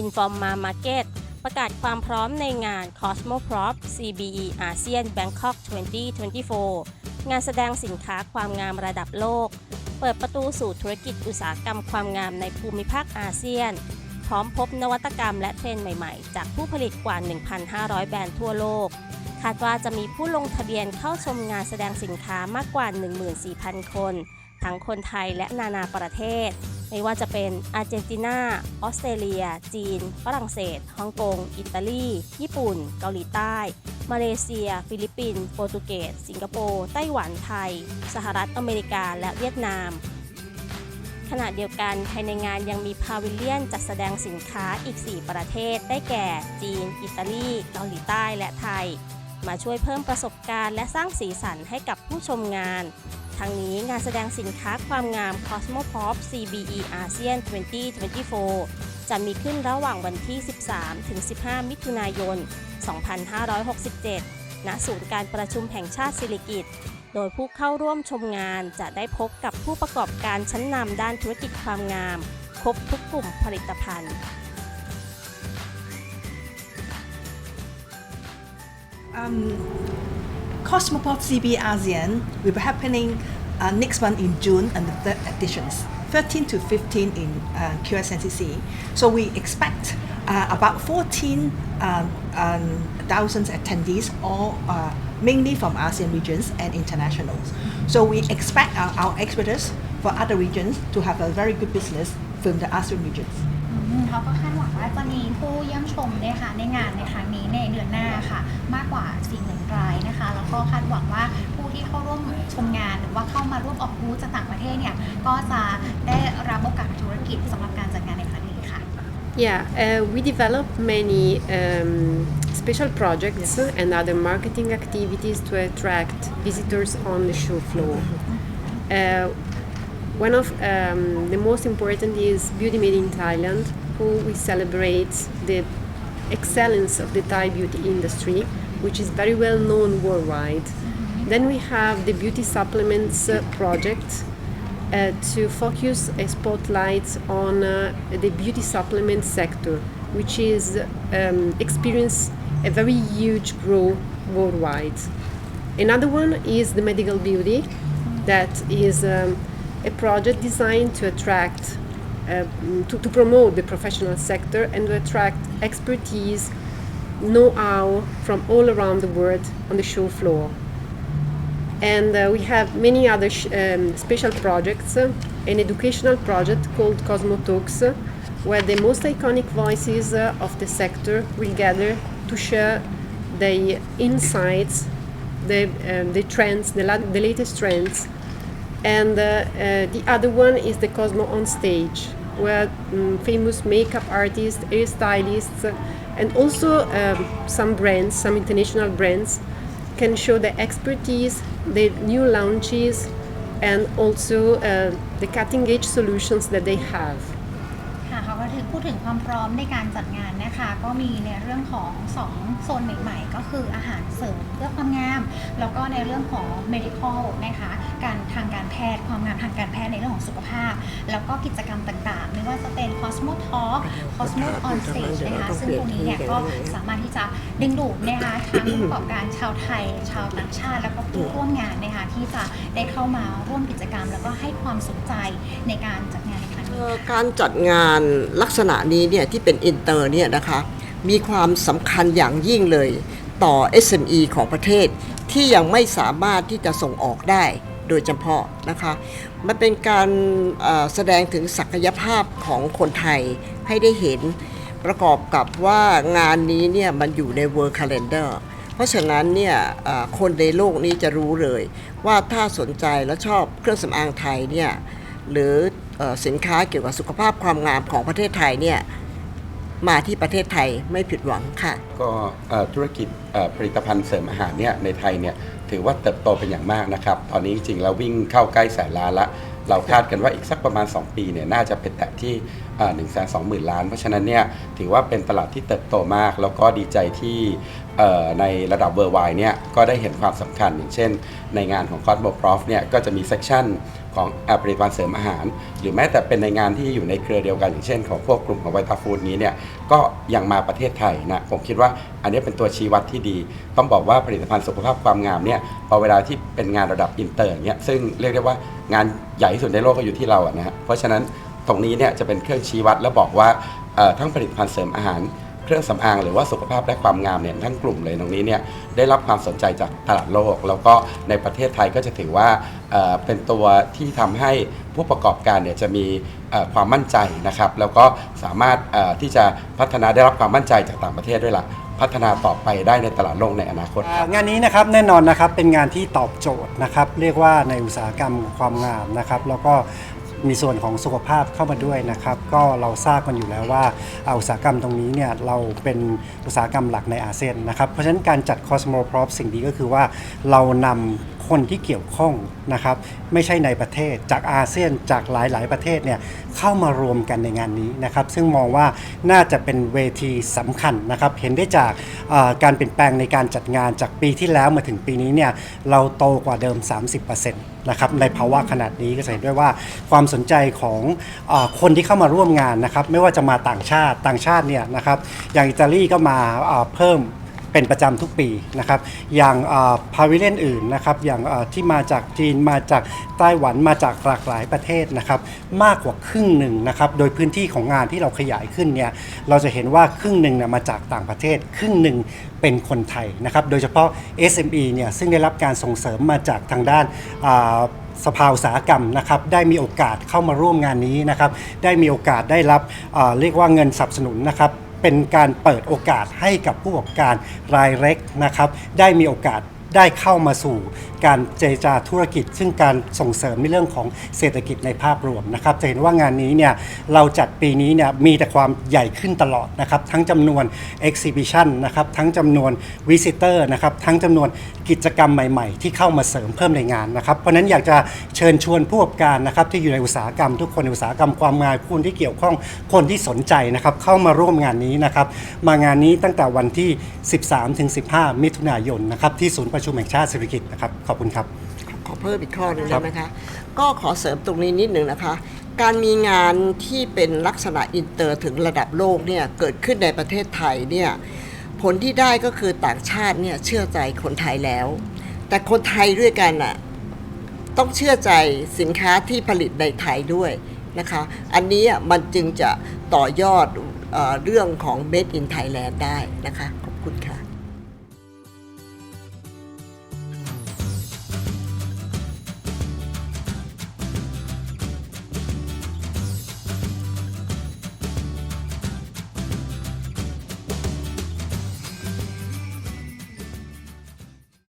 Informa Market ประกาศความพร้อมในงาน Cosmoprop CBE ASEAN Bangkok 2024 งานแสดงสินค้าความงามระดับโลก เปิดประตูสู่ธุรกิจอุตสาหกรรมความงามในภูมิภาคอาเซียน พร้อมพบนวัตกรรมและเทรนด์ใหม่ๆ จากผู้ผลิตกว่า 1,500 แบรนด์ทั่วโลก คาดว่าจะมีผู้ลงทะเบียนเข้าชมงานแสดงสินค้ามากกว่า 14,000 คน ทั้งคนไทยและนานาประเทศ ไม่ว่าจะเป็นอาร์เจนตินาออสเตรเลีย จีน ฝรั่งเศสฮ่องกง อิตาลี ญี่ปุ่น เกาหลีใต้ มาเลเซีย ฟิลิปปินส์โปรตุเกส สิงคโปร์ไต้หวันไทย สหรัฐอเมริกา และเวียดนาม ขณะเดียวกันภายในงานยังมีพาวิเลียนจัดแสดงสินค้าอีก 4 ประเทศ ได้แก่ จีน อิตาลี เกาหลีใต้และไทย มาช่วยเพิ่มประสบการณ์และสร้างสีสันให้กับผู้ชมงาน ทั้งนี้งานแสดงสินค้าความงาม Cosmopop CBE ASEAN 2024 จะมีขึ้นระหว่างวันที่ 13 ถึง 15 มิถุนายน 2567 ณ ศูนย์การประชุมแห่งชาติสิริกิติ์โดยผู้เข้าร่วมชมงานจะได้พบกับผู้ประกอบการชั้นนำด้านธุรกิจความงาม ครบทุกกลุ่มผลิตภัณฑ์ Cosmopop CB ASEAN will be happening uh, next month in June and the third editions, 13 to 15 in uh, QSNCC. So we expect uh, about 14,000 um, um, attendees, all uh, mainly from ASEAN regions and internationals. So we expect our, our experts for other regions to have a very good business from the ASEAN regions. อืมเขาก็คาดหวังว่าจะมีผู้เยี่ยมชมนะคะในงานในครั้งนี้ในเดือนหน้าค่ะ มากกว่า 40,000รายนะคะ แล้วก็คาดหวังว่าผู้ที่เข้าร่วมชมงาน หรือว่าเข้ามาร่วมออกบูธจากต่างประเทศเนี่ยก็จะได้รับโอกาสธุรกิจสำหรับการจัดงานในครั้งนี้ค่ะ Yeah, uh, we develop many um, special projects and other marketing activities to attract visitors on the show floor. Uh, one of um, the most important is Beauty Made in Thailand, who we celebrate the excellence of the Thai beauty industry, which is very well known worldwide. Then we have the beauty supplements uh, project, uh, to focus a spotlight on uh, the beauty supplement sector, which is um, experience a very huge growth worldwide. Another one is the medical beauty, that is um, a project designed to attract, to, to promote the professional sector and to attract expertise, know-how from all around the world on the show floor. And uh, we have many other um, special projects uh, an educational project called cosmo talks uh, where the most iconic voices uh, of the sector will gather to share the insights the, um, the trends the, la- the latest trends and uh, uh, the other one is the cosmo on stage where um, famous makeup artists hairstylists uh, and also um, some brands some international brands can show their expertise, their new launches, and also the cutting edge solutions that they have. พูดถึงความพร้อมในการจัดงานนะคะ ก็มีในเรื่องของ2โซนใหม่ ๆ ก็คืออาหารเสริมเพื่อความงาม แล้วก็ในเรื่องของ medical นะคะการทางการแพทย์ ความงามทางการแพทย์ในเรื่องของสุขภาพ แล้วก็กิจกรรมต่างๆ ไม่ว่าจะเป็น Cosmo Talk Cosmo on Stage นะคะซึ่งตรงนี้เนี่ยก็สามารถที่จะดึงดูดนะคะทั้งผู้ประกอบการชาวไทย ชาวต่างชาติ แล้วก็ผู้ร่วมงานนะคะที่จะได้เข้ามาร่วมกิจกรรม แล้วก็ให้ความสนใจในการจัดงาน การจัดงานลักษณะนี้เนี่ยที่เป็นอินเตอร์เนี่ยนะคะมีความสำคัญอย่างยิ่งเลยต่อ SME ของประเทศที่ยังไม่สามารถที่จะส่งออกได้โดยเฉพาะนะคะ มันเป็นการแสดงถึงศักยภาพของคนไทยให้ได้เห็นประกอบกับว่างานนี้เนี่ยมันอยู่ใน World Calendar เพราะฉะนั้นเนี่ยคนในโลกนี้จะรู้เลย ว่าถ้าสนใจและชอบเครื่องสำอางไทยเนี่ยหรือ สินค้าเกี่ยวกับสุขภาพความงามของประเทศไทยเนี่ยมาที่ประเทศไทยไม่ผิดหวังค่ะ ก็ธุรกิจผลิตภัณฑ์เสริมอาหารเนี่ยในไทยเนี่ยถือว่าเติบโตเป็นอย่างมากนะครับ ตอนนี้จริงๆเราวิ่งเข้าใกล้แสนล้านละ เราคาดกันว่าอีกสักประมาณ 2 ปีเนี่ยน่าจะเป็นแตะที่หนึ่งแสนสองหมื่นล้าน เพราะฉะนั้นเนี่ยถือว่าเป็นตลาดที่เติบโตมาก แล้วก็ดีใจที่ในระดับเวอร์ไวเนี่ยก็ได้เห็นความสำคัญอย่างเช่น ในงานของ Cosmo Prof เนี่ยก็จะมีเซ c ชัน ของอผลิตภัณฑ์เสริมอาหาร หรือแม้แต่เป็นในงานที่อยู่ในเครือเดียวกันอย่างเช่น ของพวกกลุ่มของไวตาฟูดนี้เนี่ยก็ยังมาประเทศไทยนะผมคิดว่าอันนี้เป็นตัวชี้วัดที่ดี ต้องบอกว่าผลิตภัณฑ์สุขภาพความงามเนี่ยพอเวลาที่เป็นงานระดับอินเตอร์เงี้ยซึ่งเรียกได้ว่างานใหญ่ที่สุดในโลกก็อยู่ที่เราอะนะฮะเพราะฉะนั้นตรงนี้เนี่ยจะเป็นเครื่องชี้วัดและบอกว่าทั้งผลิตภัณฑ์เสริมอาหาร เครื่องสำอางหรือว่าสุขภาพและความงามเนี่ยทั้งกลุ่มเลยตรงนี้เนี่ยได้รับความสนใจจากตลาดโลก แล้วก็ในประเทศไทยก็จะถือว่าเป็นตัวที่ทำให้ผู้ประกอบการเนี่ยจะมีความมั่นใจนะครับแล้วก็สามารถที่จะพัฒนาได้รับความมั่นใจจากต่างประเทศด้วยล่ะพัฒนาต่อไปได้ในตลาดโลกในอนาคต งานนี้นะครับแน่นอนนะครับเป็นงานที่ตอบโจทย์นะครับเรียกว่าในอุตสาหกรรมความงามนะครับแล้วก็ มีส่วนของสุขภาพเข้ามาด้วยนะครับ ก็เราทราบกันอยู่แล้วว่าอุตสาหกรรมตรงนี้เนี่ยเราเป็นอุตสาหกรรมหลักในอาเซียนนะครับเพราะฉะนั้นการจัด Cosmo Prop สิ่งดีก็คือว่าเรานำคนที่เกี่ยวข้องนะครับไม่ใช่ในประเทศจากอาเซียนจากหลาย ๆ ประเทศเนี่ยเข้ามารวมกันในงานนี้นะครับ ซึ่งมองว่าน่าจะเป็นเวทีสำคัญนะครับ เห็นได้จากการเปลี่ยนแปลงในการจัดงานจากปีที่แล้วมาถึงปีนี้เนี่ยเราโตกว่าเดิม 30%น นะครับในภาวะขนาดนี้ก็จะเห็นด้วยว่าความสนใจของอคนที่เข้ามาร่วมงานนะครับไม่ว่าจะมาต่างชาติต่างชาติเนี่ยนะครับอย่างอิตาลีก็มาเพิ่ม เป็นประจำทุกปีนะครับ อย่างพาวิเลียนอื่นนะครับ อย่างที่มาจากจีนมาจากไต้หวันมาจากหลากหลายประเทศนะครับ มากกว่าครึ่งหนึ่งนะครับ โดยพื้นที่ของงานที่เราขยายขึ้นเนี่ยเราจะเห็นว่าครึ่งหนึ่งเนี่ยมาจากต่างประเทศ ครึ่งหนึ่งเป็นคนไทยนะครับ โดยเฉพาะ SME เนี่ยซึ่งได้รับการส่งเสริมมาจากทางด้านสภาอุตสาหกรรมนะครับได้มีโอกาสเข้ามาร่วมงานนี้นะครับ ได้มีโอกาสได้รับเรียกว่าเงินสนับสนุนนะครับ เป็นการเปิดโอกาสให้กับผู้ประกอบการรายเล็กนะครับ ได้มีโอกาส ได้เข้ามาสู่การเจรจาธุรกิจ ซึ่งการส่งเสริมในเรื่องของเศรษฐกิจในภาพรวมนะครับจะเห็นว่างานนี้เนี่ยเราจัดปีนี้เนี่ยมีแต่ความใหญ่ขึ้นตลอดนะครับทั้งจำนวน exhibition นะครับทั้งจำนวน visitor นะครับทั้งจำนวนกิจกรรมใหม่ๆ ที่เข้ามาเสริมเพิ่มในงานนะครับเพราะฉะนั้นอยากจะเชิญชวนผู้ประกอบการนะครับที่อยู่ในอุตสาหกรรม ทุกคนในอุตสาหกรรมความงามผู้ที่เกี่ยวข้องคนที่สนใจนะครับเข้ามาร่วมงานนี้นะครับมางานนี้ตั้งแต่วันที่ 13-15 มิถุนายนนะครับที่ศูนย์ประชุมแห่งชาติสิริกิติ์นะครับ ขอบคุณครับ ขอเพิ่มอีกข้อหนึงครัได้บ ไหมคะ ก็ขอเสริมตรงนี้นิดหนึ่งนะคะ การมีงานที่เป็นลักษณะอินเตอร์ถึงระดับโลกเนี่ยเกิดขึ้นในประเทศไทยเนี่ยผลที่ได้ก็คือต่างชาติเนี่ยเชื่อใจคนไทยแล้ว แต่คนไทยด้วยกันน่ะ ต้องเชื่อใจสินค้าที่ผลิตในไทยด้วยนะคะ อันนี้อะมันจึงจะต่อยอดเออเรื่องของ Made in Thailand ได้นะคะ